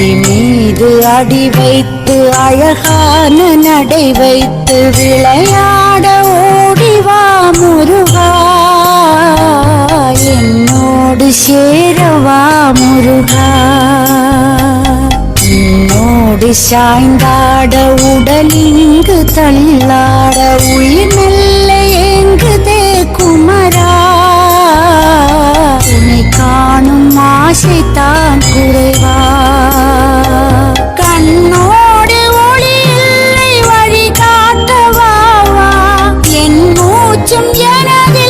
அடி மீது அடி வைத்து அழகான நடை வைத்து விளையாட ஓடிவா முருகா. என்னோடு சேரவா முருகா. என்னோடு சாய்ந்தாட உடலிங்கு தள்ளாட உயிர் மெல்ல ஏங்குதே குமரா. உன்னை காணும் ஆசைத்தான் குறை. noche viene